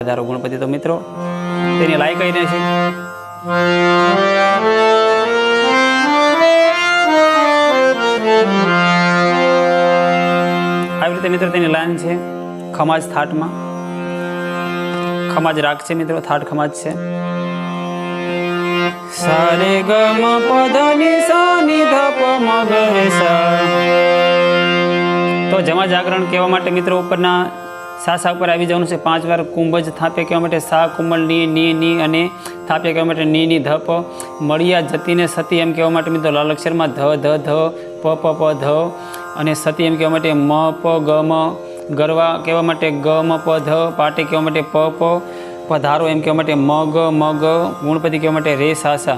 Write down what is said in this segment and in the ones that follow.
ધારો ગણપતિ તો મિત્રો, તેની લાયક કહીને છે આવી રીતે મિત્રો તેની લાઈન છે, ખમાજ થાટમાં. ખમાજ રાગ છે મિત્રો, થાટ ખમાજ છે. સારે ગમ પધની સા નિ ધ પ મ ગ રે સા તો જમા જાગરણ કહેવા માટે મિત્રો ઉપરના સાસા ઉપર આવી જવાનું છે. પાંચ વાર કુંભજ થાપે કહેવા માટે સા કુંભળની ની ની અને થાપે કહેવા માટે ની ની ધપ મળિયા, જતીને સતી એમ કહેવા માટે મિત્રો લાલ અક્ષરમાં ધ ધ ધ, પ પ પ, ધ અને સતી એમ કહેવા માટે મ, પ, ગ, મ. ગરવા કહેવા માટે ગ, મ, પ, ધ. પાટે કહેવા માટે પ પ. પધારો એમ કહેવા માટે મ, ગ, મ ગુણપતિ કહેવા માટે રે સા.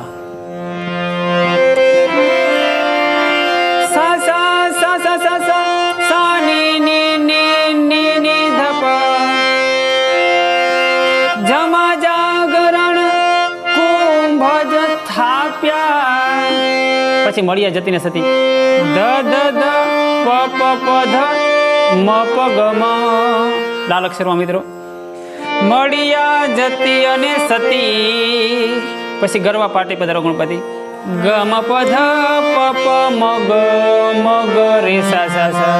થાપ્યા પછી મળ્યા જતીને સતી. મ, પ લાલ અક્ષરમાં મિત્રો. મળ્યા જતી અને સતી. પછી ગરવા પાટી પધારો ગણપતિ ગ, મ, પ, ધ, પ પ, મ, ગ મ, ગ, રે, સા સા સા.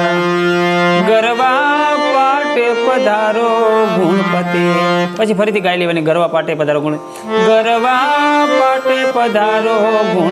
ગરવા પાટે પધારો ગુણપતિ. પછી ફરીથી ગાઈ લેવાની ગરવા પાટે પધારો ગુણ. ગરવા પધારો